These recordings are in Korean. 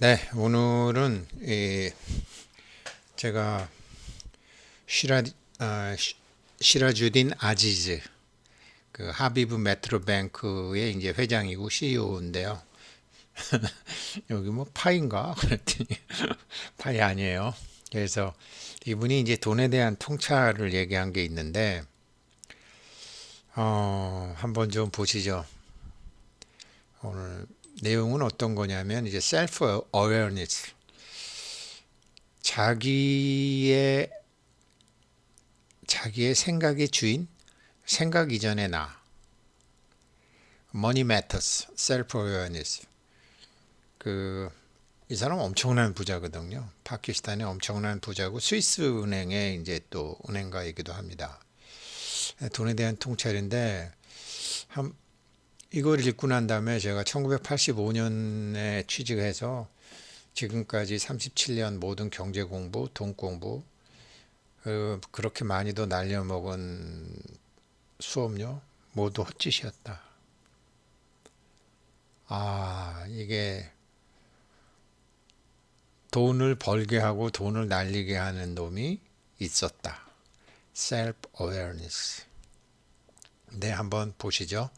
네, 오늘은 이 제가 시라 아, 시- 시라주딘 아지즈 그 하비브 메트로뱅크의 이제 회장이고 CEO인데요. 여기 뭐 파인가 그랬더니 파이 아니에요. 그래서 이분이 이제 돈에 대한 통찰을 얘기한 게 있는데 어, 한번 좀 보시죠. 오늘 내용은 어떤 거냐면 이제 셀프 어웨어니스 자기의 자기의 생각의 주인 생각 이전의 나 Money Matters Self Awareness 그 이 사람 엄청난 부자거든요. 파키스탄의 엄청난 부자고 스위스 은행의 이제 또 은행가이기도 합니다. 돈에 대한 통찰인데 한 이걸 읽고 난 다음에 제가 1985년에 취직해서 지금까지 37년 모든 경제 공부, 돈 공부, 어, 그렇게 많이도 날려먹은 수업료 모두 헛짓이었다. 아, 이게 돈을 벌게 하고 돈을 날리게 하는 놈이 있었다. self-awareness. 네, 한번 보시죠.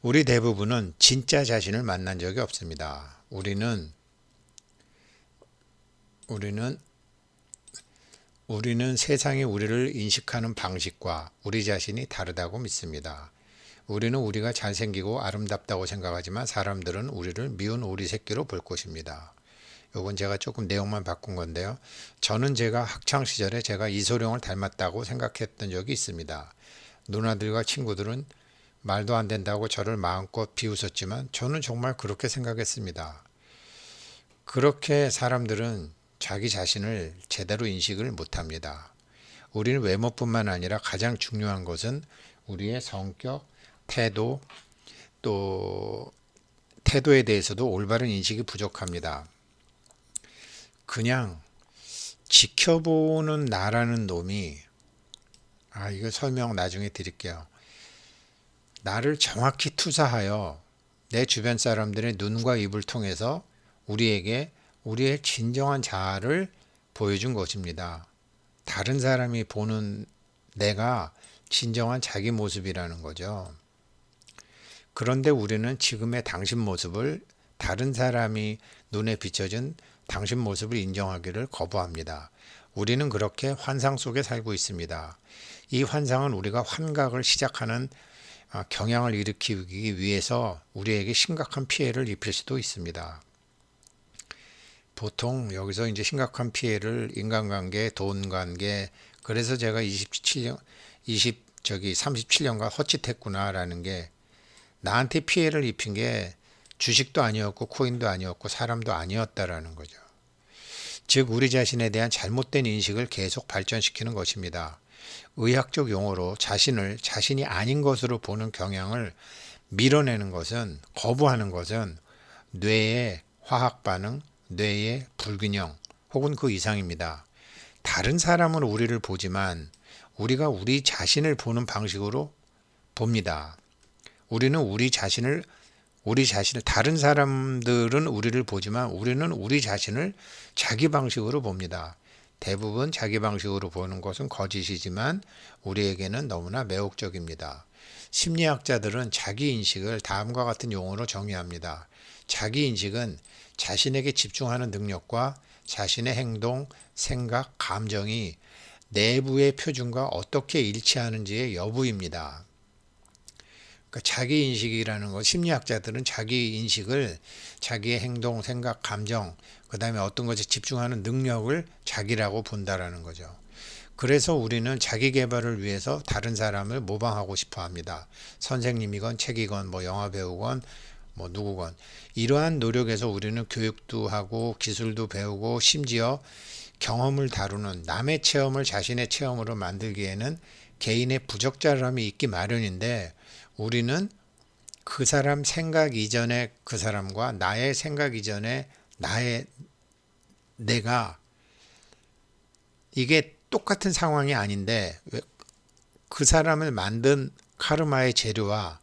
우리 대부분은 진짜 자신을 만난 적이 없습니다. 우리는 우리는 우리는 세상이 우리를 인식하는 방식과 우리 자신이 다르다고 믿습니다. 우리는 우리가 잘생기고 아름답다고 생각하지만 사람들은 우리를 미운 오리 새끼로 볼 것입니다. 요건 제가 조금 내용만 바꾼 건데요. 저는 제가 학창 시절에 제가 이소룡을 닮았다고 생각했던 적이 있습니다. 누나들과 친구들은 말도 안 된다고 저를 마음껏 비웃었지만 저는 정말 그렇게 생각했습니다. 그렇게 사람들은 자기 자신을 제대로 인식을 못합니다. 우리는 외모뿐만 아니라 가장 중요한 것은 우리의 성격, 태도, 또 태도에 대해서도 올바른 인식이 부족합니다. 그냥 지켜보는 나라는 놈이 아 이거 설명 나중에 드릴게요. 나를 정확히 투사하여 내 주변 사람들의 눈과 입을 통해서 우리에게 우리의 진정한 자아를 보여준 것입니다. 다른 사람이 보는 내가 진정한 자기 모습이라는 거죠. 그런데 우리는 지금의 당신 모습을 다른 사람이 눈에 비춰진 당신 모습을 인정하기를 거부합니다. 우리는 그렇게 환상 속에 살고 있습니다. 이 환상은 우리가 환각을 시작하는 아, 경향을 일으키기 위해서 우리에게 심각한 피해를 입힐 수도 있습니다. 보통 여기서 이제 심각한 피해를 인간관계, 돈관계, 그래서 제가 27년, 20 저기 37년간 헛짓했구나라는 게 나한테 피해를 입힌 게 주식도 아니었고 코인도 아니었고 사람도 아니었다라는 거죠. 즉 우리 자신에 대한 잘못된 인식을 계속 발전시키는 것입니다. 의학적 용어로 자신을 자신이 아닌 것으로 보는 경향을 밀어내는 것은 거부하는 것은 뇌의 화학 반응, 뇌의 불균형 혹은 그 이상입니다. 다른 사람은 우리를 보지만 우리가 우리 자신을 보는 방식으로 봅니다. 우리는 우리 자신을 우리 자신을 다른 사람들은 우리를 보지만 우리는 우리 자신을 자기 방식으로 봅니다. 대부분 자기 방식으로 보는 것은 거짓이지만 우리에게는 너무나 매혹적입니다. 심리학자들은 자기 인식을 다음과 같은 용어로 정의합니다. 자기 인식은 자신에게 집중하는 능력과 자신의 행동, 생각, 감정이 내부의 표준과 어떻게 일치하는지의 여부입니다. 그러니까 자기 인식이라는 것, 심리학자들은 자기 인식을 자기의 행동, 생각, 감정, 그 다음에 어떤 것에 집중하는 능력을 자기라고 본다라는 거죠. 그래서 우리는 자기 개발을 위해서 다른 사람을 모방하고 싶어 합니다. 선생님이건 책이건 뭐 영화 배우건 뭐 누구건 이러한 노력에서 우리는 교육도 하고 기술도 배우고 심지어 경험을 다루는 남의 체험을 자신의 체험으로 만들기에는 개인의 부적절함이 있기 마련인데 우리는 그 사람 생각 이전에 그 사람과 나의 생각 이전에 나의 내가 이게 똑같은 상황이 아닌데 그 사람을 만든 카르마의 재료와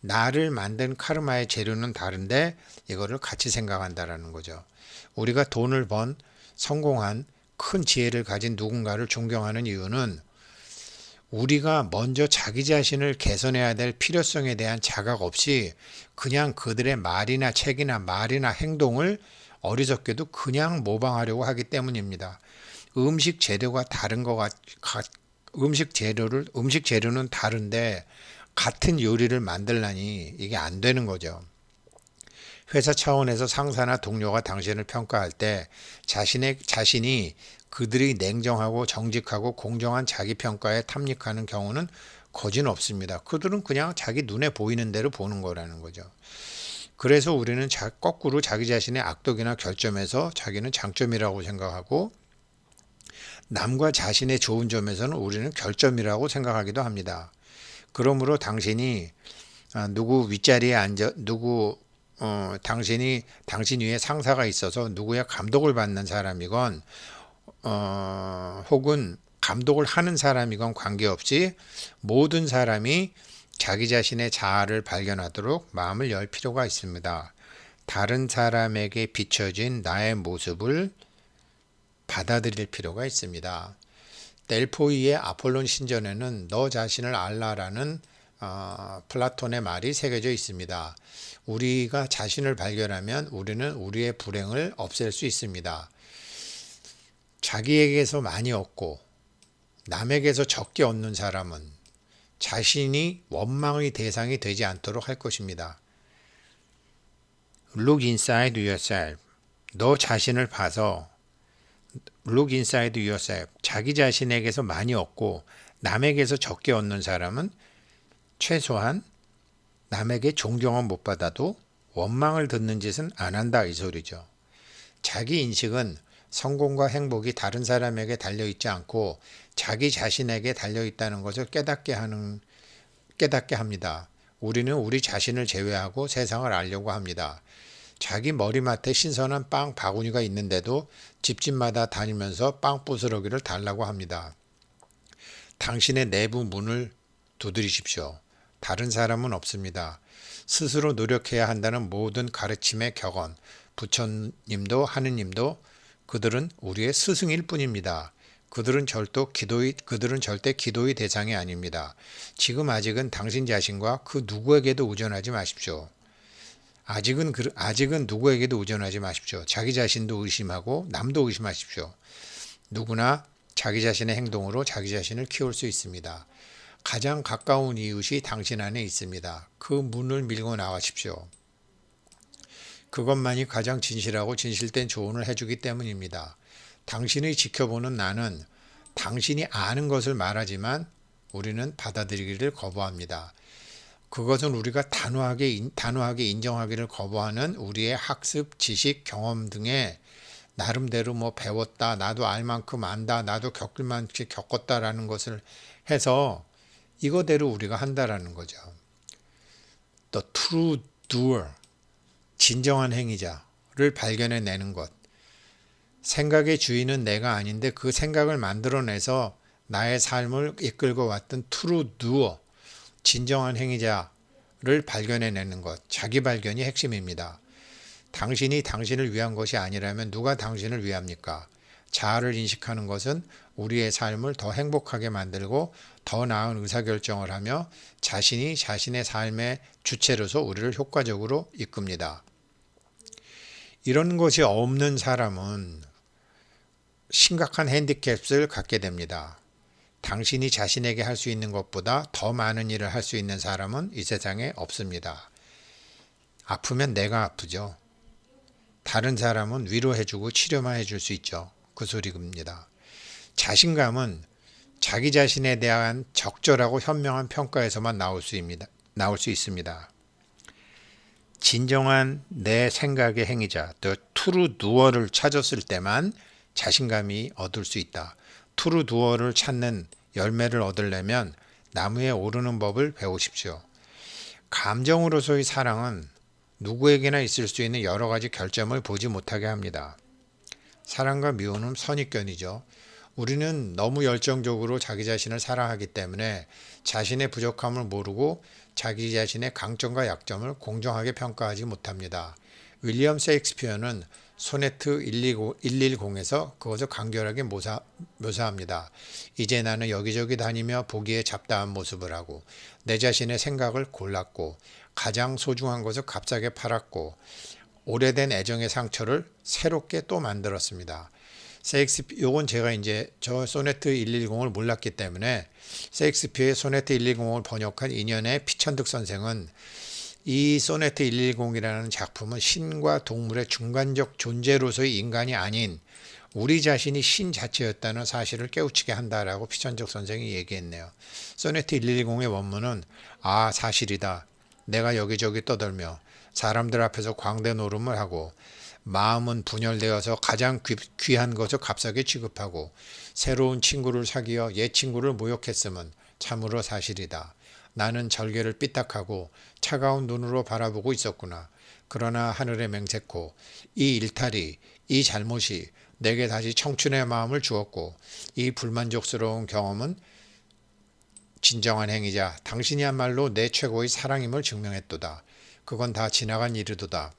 나를 만든 카르마의 재료는 다른데 이거를 같이 생각한다라는 거죠. 우리가 돈을 번 성공한 큰 지혜를 가진 누군가를 존경하는 이유는 우리가 먼저 자기 자신을 개선해야 될 필요성에 대한 자각 없이 그냥 그들의 말이나 책이나 말이나 행동을 어리석게도 그냥 모방하려고 하기 때문입니다. 음식 재료가 다른 것 같, 음식 재료를 음식 재료는 다른데 같은 요리를 만들라니 이게 안 되는 거죠. 회사 차원에서 상사나 동료가 당신을 평가할 때 자신의 자신이 그들이 냉정하고 정직하고 공정한 자기 평가에 탐닉하는 경우는 거진 없습니다. 그들은 그냥 자기 눈에 보이는 대로 보는 거라는 거죠. 그래서 우리는 자, 거꾸로 자기 자신의 악덕이나 결점에서 자기는 장점이라고 생각하고 남과 자신의 좋은 점에서는 우리는 결점이라고 생각하기도 합니다. 그러므로 당신이 아, 누구 윗자리에 앉아 누구 어, 당신이 당신 위에 상사가 있어서 누구야 감독을 받는 사람이건 어, 혹은 감독을 하는 사람이건 관계없이 모든 사람이 자기 자신의 자아를 발견하도록 마음을 열 필요가 있습니다. 다른 사람에게 비춰진 나의 모습을 받아들일 필요가 있습니다. 델포이의 아폴론 신전에는 너 자신을 알라라는 어, 플라톤의 말이 새겨져 있습니다. 우리가 자신을 발견하면 우리는 우리의 불행을 없앨 수 있습니다. 자기에게서 많이 얻고 남에게서 적게 얻는 사람은 자신이 원망의 대상이 되지 않도록 할 것입니다. Look inside yourself. 너 자신을 봐서 look inside yourself. 자기 자신에게서 많이 얻고 남에게서 적게 얻는 사람은 최소한 남에게 존경은 못 받아도 원망을 듣는 짓은 안 한다 이 소리죠. 자기 인식은 성공과 행복이 다른 사람에게 달려 있지 않고 자기 자신에게 달려 있다는 것을 깨닫게 하는 깨닫게 합니다. 우리는 우리 자신을 제외하고 세상을 알려고 합니다. 자기 머리맡에 신선한 빵 바구니가 있는데도 집집마다 다니면서 빵 부스러기를 달라고 합니다. 당신의 내부 문을 두드리십시오. 다른 사람은 없습니다. 스스로 노력해야 한다는 모든 가르침의 격언, 부처님도 하느님도 그들은 우리의 스승일 뿐입니다. 그들은 절도 기도의 그들은 절대 기도의 대상이 아닙니다. 지금 아직은 당신 자신과 그 누구에게도 의존하지 마십시오. 아직은 그, 아직은 누구에게도 의존하지 마십시오. 자기 자신도 의심하고 남도 의심하십시오. 누구나 자기 자신의 행동으로 자기 자신을 키울 수 있습니다. 가장 가까운 이웃이 당신 안에 있습니다. 그 문을 밀고 나가십시오. 그것만이 가장 진실하고 진실된 조언을 해주기 때문입니다. 당신의 지켜보는 나는 당신이 아는 것을 말하지만 우리는 받아들이기를 거부합니다. 그것은 우리가 단호하게, 단호하게 인정하기를 거부하는 우리의 학습, 지식, 경험 등의 나름대로 뭐 배웠다, 나도 알 만큼 안다, 나도 겪을 만큼 겪었다라는 것을 해서 이거대로 우리가 한다라는 거죠. The true doer, 진정한 행위자를 발견해 내는 것. 생각의 주인은 내가 아닌데 그 생각을 만들어내서 나의 삶을 이끌고 왔던 true doer, 진정한 행위자를 발견해 내는 것. 자기 발견이 핵심입니다. 당신이 당신을 위한 것이 아니라면 누가 당신을 위합니까? 자아를 인식하는 것은 우리의 삶을 더 행복하게 만들고 더 나은 의사결정을 하며 자신이 자신의 삶의 주체로서 우리를 효과적으로 이끕니다. 이런 것이 없는 사람은 심각한 핸디캡을 갖게 됩니다. 당신이 자신에게 할 수 있는 것보다 더 많은 일을 할 수 있는 사람은 이 세상에 없습니다. 아프면 내가 아프죠. 다른 사람은 위로해주고 치료만 해줄 수 있죠. 그 소리입니다. 자신감은 자기 자신에 대한 적절하고 현명한 평가에서만 나올 수, 입니다. 나올 수 있습니다. 진정한 내 생각의 행위자, the true doer를 찾았을 때만 자신감이 얻을 수 있다. true doer를 찾는 열매를 얻으려면 나무에 오르는 법을 배우십시오. 감정으로서의 사랑은 누구에게나 있을 수 있는 여러 가지 결점을 보지 못하게 합니다. 사랑과 미움은 선입견이죠. 우리는 너무 열정적으로 자기 자신을 사랑하기 때문에 자신의 부족함을 모르고 자기 자신의 강점과 약점을 공정하게 평가하지 못합니다. 윌리엄 세익스피어는 소네트 110 에서 그것을 간결하게 묘사, 묘사합니다. 이제 나는 여기저기 다니며 보기에 잡다한 모습을 하고 내 자신의 생각을 골랐고 가장 소중한 것을 값싸게 팔았고 오래된 애정의 상처를 새롭게 또 만들었습니다. 세익스피 요건 제가 이제 저 소네트 110을 몰랐기 때문에 세익스피어의 소네트 110을 번역한 인연의 피천득 선생은 이 소네트 110이라는 작품은 신과 동물의 중간적 존재로서의 인간이 아닌 우리 자신이 신 자체였다는 사실을 깨우치게 한다라고 피천적 선생이 얘기했네요. 소네트 110의 원문은 아 사실이다. 내가 여기저기 떠들며 사람들 앞에서 광대 노름을 하고 마음은 분열되어서 가장 귀, 한 것을 값싸게 취급하고 새로운 친구를 사귀어 옛 친구를 모욕했음은 참으로 사실이다. 나는 절개를 삐딱하고 차가운 눈으로 바라보고 있었구나. 그러나 하늘의 맹세코 이 일탈이 이 잘못이 내게 다시 청춘의 마음을 주었고 이 불만족스러운 경험은 진정한 행위자 당신이야말로 내 최고의 사랑임을 증명했도다. 그건 다 지나간 일이도다.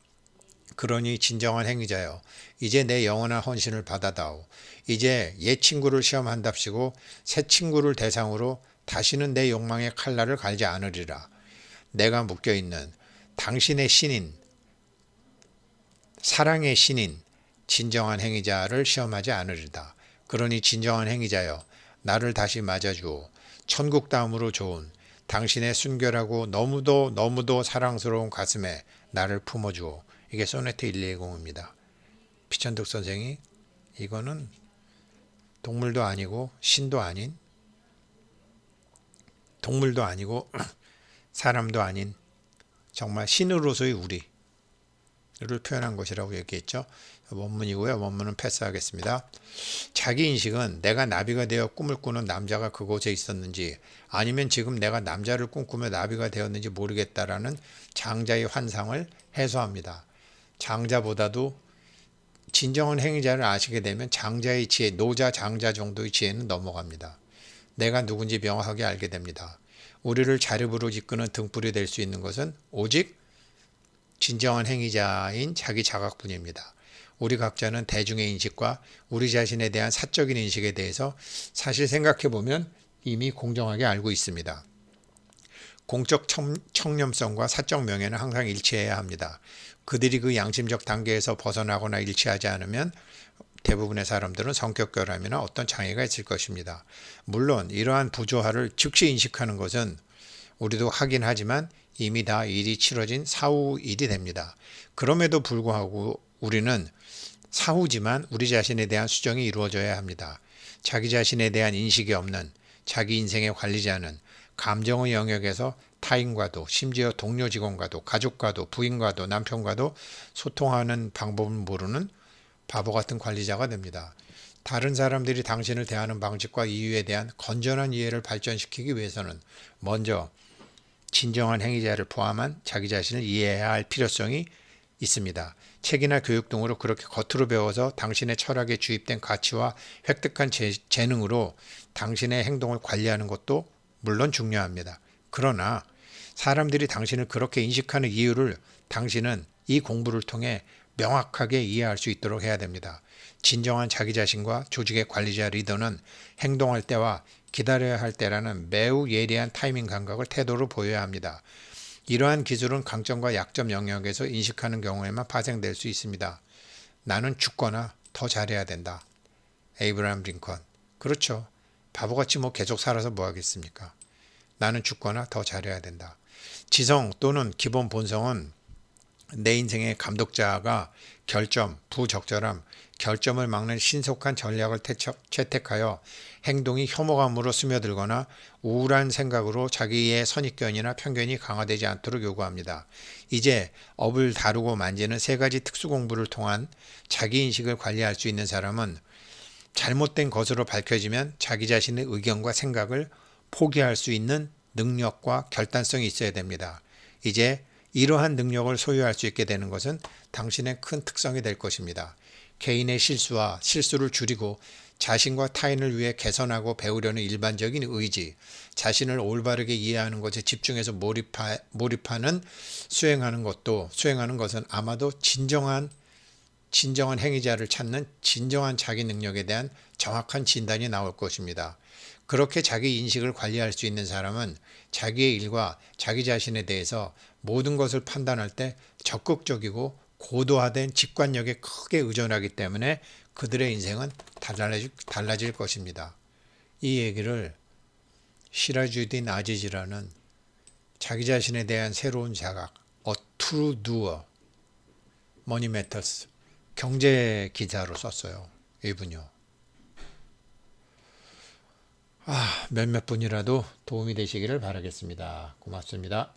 그러니 진정한 행위자여 이제 내 영원한 헌신을 받아다오. 이제 옛 친구를 시험한답시고 새 친구를 대상으로 다시는 내 욕망의 칼날을 갈지 않으리라. 내가 묶여 있는 당신의 신인, 사랑의 신인, 진정한 행위자를 시험하지 않으리다. 그러니 진정한 행위자여, 나를 다시 맞아주오. 천국 다음으로 좋은 당신의 순결하고 너무도 너무도 사랑스러운 가슴에 나를 품어주오. 이게 소네트 120입니다. 피천득 선생이 이거는 동물도 아니고 신도 아닌 동물도 아니고 사람도 아닌 정말 신으로서의 우리를 표현한 것이라고 얘기했죠. 원문이고요. 원문은 패스하겠습니다. 자기 인식은 내가 나비가 되어 꿈을 꾸는 남자가 그곳에 있었는지 아니면 지금 내가 남자를 꿈꾸며 나비가 되었는지 모르겠다라는 장자의 환상을 해소합니다. 장자보다도 진정한 행위자를 아시게 되면 장자의 지혜, 노자 장자 정도의 지혜는 넘어갑니다. 내가 누군지 명확하게 알게 됩니다. 우리를 자립으로 이끄는 등불이 될 수 있는 것은 오직 진정한 행위자인 자기 자각뿐입니다. 우리 각자는 대중의 인식과 우리 자신에 대한 사적인 인식에 대해서 사실 생각해 보면 이미 공정하게 알고 있습니다. 공적 청렴성과 사적 명예는 항상 일치해야 합니다. 그들이 그 양심적 단계에서 벗어나거나 일치하지 않으면 대부분의 사람들은 성격 결함이나 어떤 장애가 있을 것입니다. 물론 이러한 부조화를 즉시 인식하는 것은 우리도 하긴 하지만 이미 다 일이 치러진 사후 일이 됩니다. 그럼에도 불구하고 우리는 사후지만 우리 자신에 대한 수정이 이루어져야 합니다. 자기 자신에 대한 인식이 없는 자기 인생의 관리자는 감정의 영역에서 타인과도 심지어 동료 직원과도 가족과도 부인과도 남편과도 소통하는 방법을 모르는 바보 같은 관리자가 됩니다. 다른 사람들이 당신을 대하는 방식과 이유에 대한 건전한 이해를 발전시키기 위해서는 먼저 진정한 행위자를 포함한 자기 자신을 이해해야 할 필요성이 있습니다. 책이나 교육 등으로 그렇게 겉으로 배워서 당신의 철학에 주입된 가치와 획득한 재, 재능으로 당신의 행동을 관리하는 것도 물론 중요합니다. 그러나 사람들이 당신을 그렇게 인식하는 이유를 당신은 이 공부를 통해 명확하게 이해할 수 있도록 해야 됩니다. 진정한 자기 자신과 조직의 관리자 리더는 행동할 때와 기다려야 할 때라는 매우 예리한 타이밍 감각을 태도로 보여야 합니다. 이러한 기술은 강점과 약점 영역에서 인식하는 경우에만 파생될 수 있습니다. 나는 죽거나 더 잘해야 된다. 에이브라함 링컨. 그렇죠. 바보같이 뭐 계속 살아서 뭐 하겠습니까? 나는 죽거나 더 잘해야 된다. 지성 또는 기본 본성은 내 인생의 감독자가 결점, 부적절함, 결점을 막는 신속한 전략을 채택하여 행동이 혐오감으로 스며들거나 우울한 생각으로 자기의 선입견이나 편견이 강화되지 않도록 요구합니다. 이제 업을 다루고 만지는 세 가지 특수 공부를 통한 자기 인식을 관리할 수 있는 사람은 잘못된 것으로 밝혀지면 자기 자신의 의견과 생각을 포기할 수 있는 능력과 결단성이 있어야 됩니다. 이제 이러한 능력을 소유할 수 있게 되는 것은 당신의 큰 특성이 될 것입니다. 개인의 실수와 실수를 줄이고 자신과 타인을 위해 개선하고 배우려는 일반적인 의지, 자신을 올바르게 이해하는 것에 집중해서 몰입하, 몰입하는 수행하는 것도 수행하는 것은 아마도 진정한 진정한 행위자를 찾는 진정한 자기 능력에 대한 정확한 진단이 나올 것입니다. 그렇게 자기 인식을 관리할 수 있는 사람은 자기의 일과 자기 자신에 대해서 모든 것을 판단할 때 적극적이고 고도화된 직관력에 크게 의존하기 때문에 그들의 인생은 달라질, 달라질 것입니다. 이 얘기를 시라주딘 아지지라는 자기 자신에 대한 새로운 자각, A True Doer, 머니 메터스 경제 기자로 썼어요. 이분요. 아, 몇몇 분이라도 도움이 되시기를 바라겠습니다. 고맙습니다.